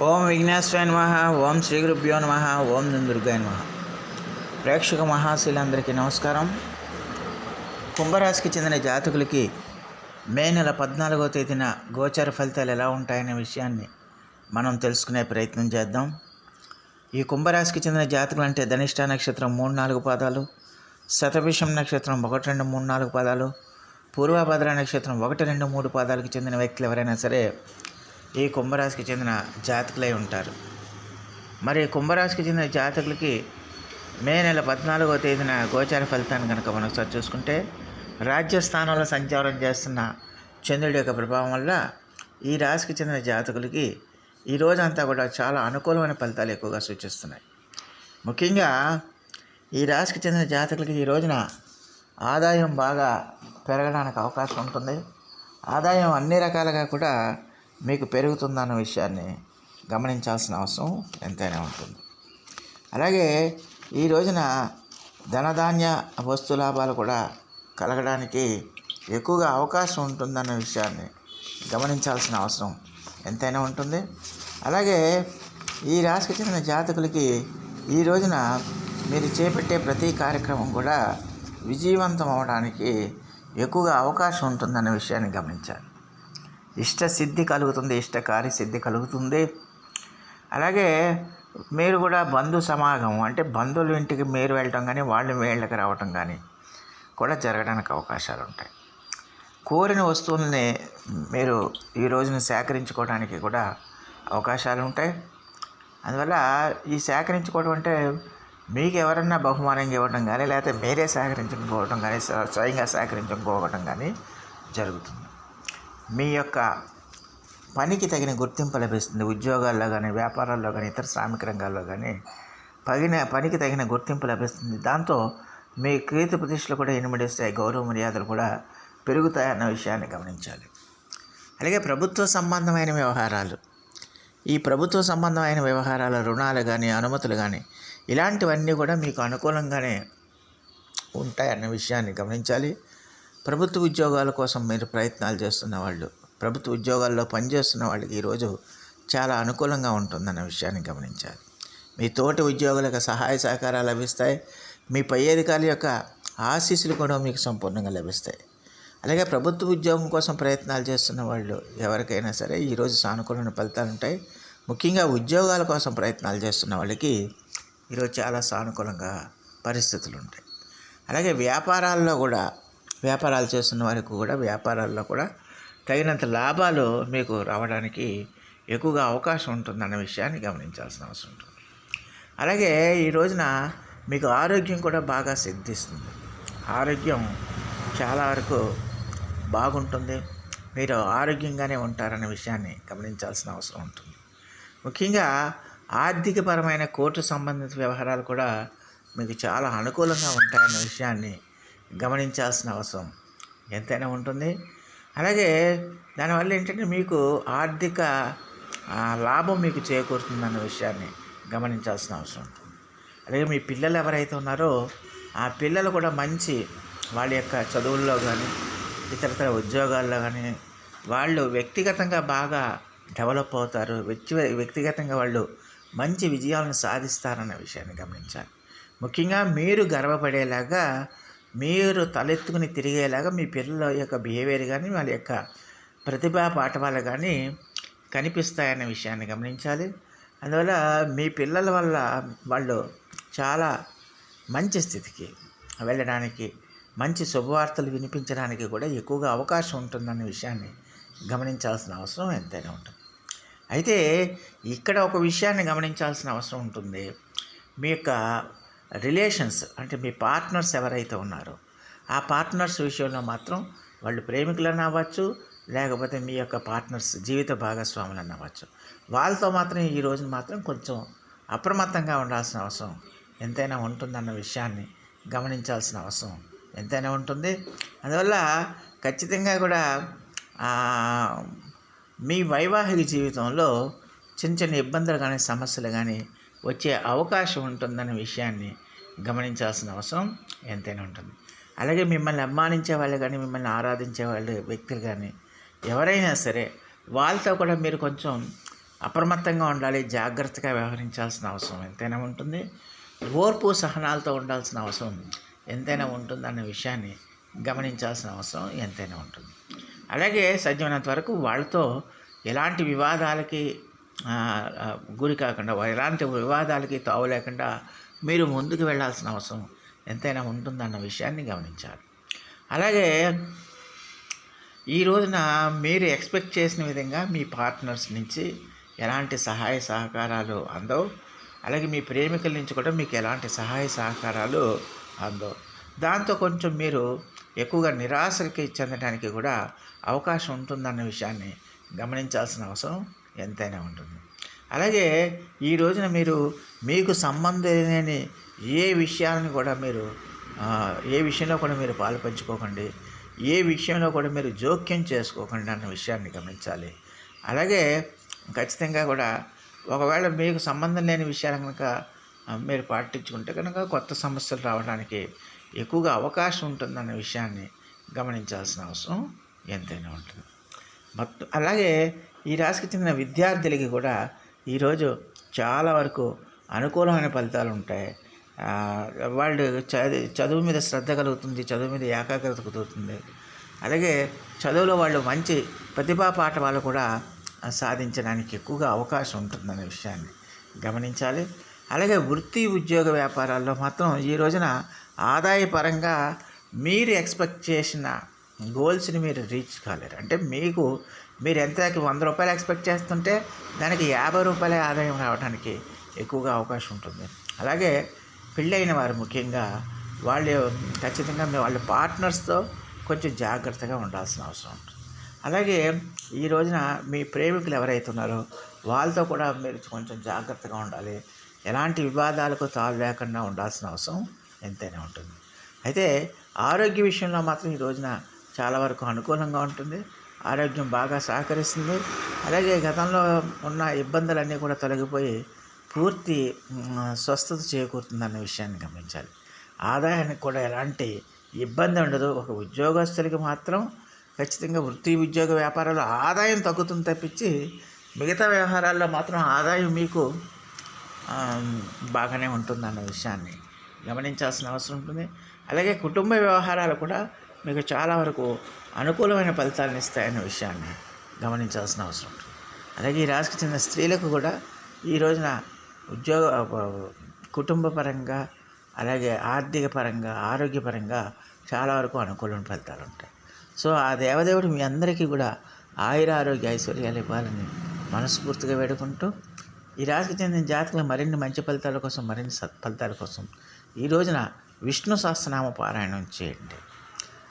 ఓం విఘ్నేశ్వరాయ నమ ఓం శ్రీ గురుభ్యో నమ ఓం దుర్గాయ నమ. ప్రేక్షక మహాశీలందరికీ నమస్కారం. కుంభరాశికి చెందిన జాతకులకి మే నెల పద్నాలుగో తేదీన గోచర ఫలితాలు ఎలా ఉంటాయనే విషయాన్ని మనం తెలుసుకునే ప్రయత్నం చేద్దాం. ఈ కుంభరాశికి చెందిన జాతకులు అంటే ధనిష్ట నక్షత్రం మూడు నాలుగు పాదాలు శతభిషం నక్షత్రం ఒకటి రెండు మూడు నాలుగు పాదాలు పూర్వభద్ర నక్షత్రం ఒకటి రెండు మూడు పాదాలకు చెందిన వ్యక్తులు ఎవరైనా సరే ఈ కుంభరాశికి చెందిన జాతకులై ఉంటారు. మరి కుంభరాశికి చెందిన జాతకులకి మే నెల పద్నాలుగో తేదీన గోచార ఫలితాన్ని కనుక మనం ఒకసారి చూసుకుంటే రాజ్యస్థానంలో సంచారం చేస్తున్న చంద్రుడి యొక్క ప్రభావం వల్ల ఈ రాశికి చెందిన జాతకులకి ఈ రోజంతా కూడా చాలా అనుకూలమైన ఫలితాలు ఎక్కువగా సూచిస్తున్నాయి. ముఖ్యంగా ఈ రాశికి చెందిన జాతకులకి ఈ రోజున ఆదాయం బాగా పెరగడానికి అవకాశం ఉంటుంది. ఆదాయం అన్ని రకాలుగా కూడా మీకు పెరుగుతుందన్న విషయాన్ని గమనించాల్సిన అవసరం ఎంతైనా ఉంటుంది. అలాగే ఈ రోజున ధనధాన్య వస్తు లాభాలు కూడా కలగడానికి ఎక్కువగా అవకాశం ఉంటుందన్న విషయాన్ని గమనించాల్సిన అవసరం ఎంతైనా ఉంటుంది. అలాగే ఈ రాశికి చెందిన జాతకులకి ఈ రోజున మీరు చేపట్టే ప్రతి కార్యక్రమం కూడా విజయవంతం అవడానికి ఎక్కువగా అవకాశం ఉంటుందన్న విషయాన్ని గమనించాలి. ఇష్ట సిద్ధి కలుగుతుంది ఇష్ట కార్యసిద్ధి కలుగుతుంది. అలాగే మీరు కూడా బంధు సమాగమం అంటే బంధువుల ఇంటికి మీరు వెళ్ళటం కానీ వాళ్ళు మీ ఇళ్ళకి రావటం కానీ కూడా జరగడానికి అవకాశాలు ఉంటాయి. కోరిన వస్తువుల్ని మీరు ఈ రోజున సేకరించుకోవడానికి కూడా అవకాశాలు ఉంటాయి. అందువల్ల ఈ సేకరించుకోవడం అంటే మీకు ఎవరన్నా బహుమానంగా ఇవ్వడం కానీ లేకపోతే మీరే సేకరించుకోవడం కానీ స్వ- స్వయంగా సేకరించుకోవడం కానీ జరుగుతుంది. మీ యొక్క పనికి తగిన గుర్తింపు లభిస్తుంది. ఉద్యోగాల్లో కానీ వ్యాపారాల్లో కానీ ఇతర శ్రామిక రంగాల్లో కానీ పగిన పనికి తగిన గుర్తింపు లభిస్తుంది. దాంతో మీ కీర్తి ప్రతిష్టలు కూడా ఇనుమడిస్తాయి గౌరవ మర్యాదలు కూడా పెరుగుతాయి అన్న విషయాన్ని గమనించాలి. అలాగే ప్రభుత్వ సంబంధమైన వ్యవహారాలు. ఈ ప్రభుత్వ సంబంధమైన వ్యవహారాల రుణాలు కానీ అనుమతులు కానీ ఇలాంటివన్నీ కూడా మీకు అనుకూలంగానే ఉంటాయన్న విషయాన్ని గమనించాలి. ప్రభుత్వ ఉద్యోగాల కోసం మీరు ప్రయత్నాలు చేస్తున్న వాళ్ళు ప్రభుత్వ ఉద్యోగాల్లో పనిచేస్తున్న వాళ్ళకి ఈరోజు చాలా అనుకూలంగా ఉంటుందన్న విషయాన్ని గమనించాలి. మీ తోటి ఉద్యోగులకు సహాయ సహకారాలు లభిస్తాయి. మీ పై అధికారుల యొక్క ఆశీస్సులు కూడా మీకు సంపూర్ణంగా లభిస్తాయి. అలాగే ప్రభుత్వ ఉద్యోగం కోసం ప్రయత్నాలు చేస్తున్న వాళ్ళు ఎవరికైనా సరే ఈరోజు సానుకూలమైన ఫలితాలు ఉంటాయి. ముఖ్యంగా ఉద్యోగాల కోసం ప్రయత్నాలు చేస్తున్న వాళ్ళకి ఈరోజు చాలా సానుకూలంగా పరిస్థితులు ఉంటాయి. అలాగే వ్యాపారాల్లో కూడా వ్యాపారాలు చేస్తున్న వారికి కూడా వ్యాపారాల్లో కూడా తగినంత లాభాలు మీకు రావడానికి ఎక్కువగా అవకాశం ఉంటుందన్న విషయాన్ని గమనించాల్సిన అవసరం ఉంటుంది. అలాగే ఈ రోజున మీకు ఆరోగ్యం కూడా బాగా సిద్ధిస్తుంది. ఆరోగ్యం చాలా వరకు బాగుంటుంది. మీరు ఆరోగ్యంగానే ఉంటారనే విషయాన్ని గమనించాల్సిన అవసరం ఉంటుంది. ముఖ్యంగా ఆర్థికపరమైన కోర్టు సంబంధిత వ్యవహారాలు కూడా మీకు చాలా అనుకూలంగా ఉంటాయన్న విషయాన్ని గమనించాల్సిన అవసరం. ఎంతైనా ఉంటుంది. అలాగే దానివల్ల ఏంటంటే మీకు ఆర్థిక లాభం మీకు చేకూరుతుందన్న విషయాన్ని గమనించాల్సిన అవసరం. ఉంటుంది అలాగే మీ పిల్లలు ఎవరైతే ఉన్నారో ఆ పిల్లలు కూడా మంచి వాళ్ళ యొక్క చదువుల్లో కానీ ఇతరతర ఉద్యోగాల్లో కానీ వాళ్ళు వ్యక్తిగతంగా బాగా డెవలప్ అవుతారు. వ్యక్తి వ్యక్తిగతంగా వాళ్ళు మంచి విజయాలను సాధిస్తారన్న విషయాన్ని గమనించాలి. ముఖ్యంగా మీరు గర్వపడేలాగా మీరు తలెత్తుకుని తిరిగేలాగా మీ పిల్లల యొక్క బిహేవియర్ కానీ వాళ్ళ యొక్క ప్రతిభా పాఠవాలు కానీ కనిపిస్తాయన్న విషయాన్ని గమనించాలి. అందువల్ల మీ పిల్లల వల్ల వాళ్ళు చాలా మంచి స్థితికి వెళ్ళడానికి మంచి శుభవార్తలు వినిపించడానికి కూడా ఎక్కువగా అవకాశం ఉంటుందన్న విషయాన్ని గమనించాల్సిన అవసరం ఎంతైనా ఉంటుంది. అయితే ఇక్కడ ఒక విషయాన్ని గమనించాల్సిన అవసరం ఉంటుంది. మీ యొక్క రిలేషన్స్ అంటే మీ పార్ట్నర్స్ ఎవరైతే ఉన్నారో ఆ పార్ట్నర్స్ విషయంలో మాత్రం వాళ్ళు ప్రేమికులను అవ్వచ్చు లేకపోతే మీ యొక్క పార్ట్నర్స్ జీవిత భాగస్వాములను అవ్వచ్చు. వాళ్ళతో మాత్రం ఈ రోజున మాత్రం కొంచెం అప్రమత్తంగా ఉండాల్సిన అవసరం. ఎంతైనా ఉంటుందన్న విషయాన్ని గమనించాల్సిన అవసరం. ఎంతైనా ఉంటుంది. అందువల్ల ఖచ్చితంగా కూడా మీ వైవాహిక జీవితంలో చిన్న చిన్న ఇబ్బందులు కానీ సమస్యలు కానీ వచ్చే అవకాశం ఉంటుందనే విషయాన్ని గమనించాల్సిన అవసరం ఎంతైనా ఉంటుంది. అలాగే మిమ్మల్ని అభిమానించే వాళ్ళు కానీ మిమ్మల్ని ఆరాధించే వాళ్ళు వ్యక్తులు కానీ ఎవరైనా సరే వాళ్ళతో కూడా మీరు కొంచెం అప్రమత్తంగా ఉండాలి జాగ్రత్తగా వ్యవహరించాల్సిన అవసరం ఎంతైనా ఉంటుంది. ఓర్పు సహనాలతో ఉండాల్సిన అవసరం ఎంతైనా ఉంటుందన్న విషయాన్ని గమనించాల్సిన అవసరం ఎంతైనా ఉంటుంది. అలాగే సాధ్యమైనంత వరకు వాళ్ళతో ఎలాంటి వివాదాలకి గురి కాకుండా ఎలాంటి వివాదాలకి తావు లేకుండా మీరు ముందుకు వెళ్ళాల్సిన అవసరం ఎంతైనా ఉంటుందన్న విషయాన్ని గమనించాలి. అలాగే ఈ రోజున మీరు ఎక్స్పెక్ట్ చేసిన విధంగా మీ పార్ట్నర్స్ నుంచి ఎలాంటి సహాయ సహకారాలు అందవు? అలాగే మీ ప్రేమికుల నుంచి కూడా మీకు ఎలాంటి సహాయ సహకారాలు అందవు? దాంతో కొంచెం మీరు ఎక్కువగా నిరాశకి చెందడానికి కూడా అవకాశం ఉంటుందన్న విషయాన్ని గమనించాల్సిన అవసరం. ఎంతైనా ఉంటుంది. అలాగే ఈ రోజున మీరు మీకు సంబంధం లేని ఏ విషయాలను కూడా మీరు ఏ విషయంలో కూడా మీరు పాలు పంచుకోకండి. ఏ విషయంలో కూడా మీరు జోక్యం చేసుకోకండి అన్న విషయాన్ని గమనించాలి. అలాగే ఖచ్చితంగా కూడా ఒకవేళ మీకు సంబంధం లేని విషయాలు కనుక మీరు పాటించుకుంటే కనుక కొత్త సమస్యలు రావడానికి ఎక్కువగా అవకాశం ఉంటుందన్న విషయాన్ని గమనించాల్సిన అవసరం ఎంతైనా ఉంటుంది. మొత్తం అలాగే ఈ రాశికి చెందిన విద్యార్థులకి కూడా ఈరోజు చాలా వరకు అనుకూలమైన ఫలితాలు ఉంటాయి. వాళ్ళు చదువు చదువు మీద శ్రద్ధ కలుగుతుంది చదువు మీద ఏకాగ్రత కుదురుతుంది. అలాగే చదువులో వాళ్ళు మంచి ప్రతిభా పాఠవాలు కూడా సాధించడానికి ఎక్కువగా అవకాశం ఉంటుందనే విషయాన్ని గమనించాలి. అలాగే వృత్తి ఉద్యోగ వ్యాపారాల్లో మాత్రం ఈ రోజున ఆదాయపరంగా మీరు ఎక్స్పెక్ట్ చేసిన గోల్స్ని మీరు రీచ్ కాలేరు. అంటే మీకు మీరు ఎంత వంద రూపాయలు ఎక్స్పెక్ట్ చేస్తుంటే దానికి యాభై రూపాయల ఆదాయం రావడానికి ఎక్కువగా అవకాశం ఉంటుంది. అలాగే పెళ్ళైన వారు ముఖ్యంగా వాళ్ళు ఖచ్చితంగా మీ వాళ్ళ పార్ట్నర్స్తో కొంచెం జాగ్రత్తగా ఉండాల్సిన అవసరం ఉంటుంది. అలాగే ఈ రోజున మీ ప్రేమికులు ఎవరైతే ఉన్నారో వాళ్ళతో కూడా మీరు కొంచెం జాగ్రత్తగా ఉండాలి. ఎలాంటి వివాదాలకు తావు లేకుండా ఉండాల్సిన అవసరం ఎంతైనా ఉంటుంది. అయితే ఆరోగ్య విషయంలో మాత్రం ఈ రోజున చాలా వరకు అనుకూలంగా ఉంటుంది. ఆరోగ్యం బాగా సహకరిస్తుంది. అలాగే గతంలో ఉన్న ఇబ్బందులన్నీ కూడా తొలగిపోయి పూర్తి స్వస్థత స్వస్థత చేకూరుతుందన్న విషయాన్ని గమనించాలి. ఆదాయానికి కూడా ఎలాంటి ఇబ్బంది ఉండదు. ఒక ఉద్యోగస్తులకి మాత్రం ఖచ్చితంగా వృత్తి ఉద్యోగ వ్యాపారాల్లో ఆదాయం తగ్గుతుంది తప్పించి మిగతా వ్యవహారాల్లో మాత్రం ఆదాయం మీకు బాగానే బాగానే ఉంటుందన్న విషయాన్ని గమనించాల్సిన అవసరం ఉంటుంది. అలాగే కుటుంబ వ్యవహారాలు కూడా మీకు చాలా వరకు అనుకూలమైన ఫలితాలను ఇస్తాయన్న విషయాన్ని గమనించాల్సిన అవసరం ఉంటుంది. అలాగే ఈ రాశికి చెందిన స్త్రీలకు కూడా ఈ రోజున ఉద్యోగ కుటుంబ పరంగా అలాగే ఆర్థిక పరంగా ఆరోగ్యపరంగా చాలా వరకు అనుకూలమైన ఫలితాలు ఉంటాయి. సో ఆ దేవదేవుడు మీ అందరికీ కూడా ఆయుర ఆరోగ్య ఐశ్వర్యాలు ఇవ్వాలని మనస్ఫూర్తిగా వేడుకుంటూ ఈ రాశికి చెందిన జాతకులు మరిన్ని మంచి ఫలితాల కోసం మరిన్ని సత్ఫలితాల కోసం ఈ రోజున విష్ణు సహస్రనామ పారాయణం చేయండి.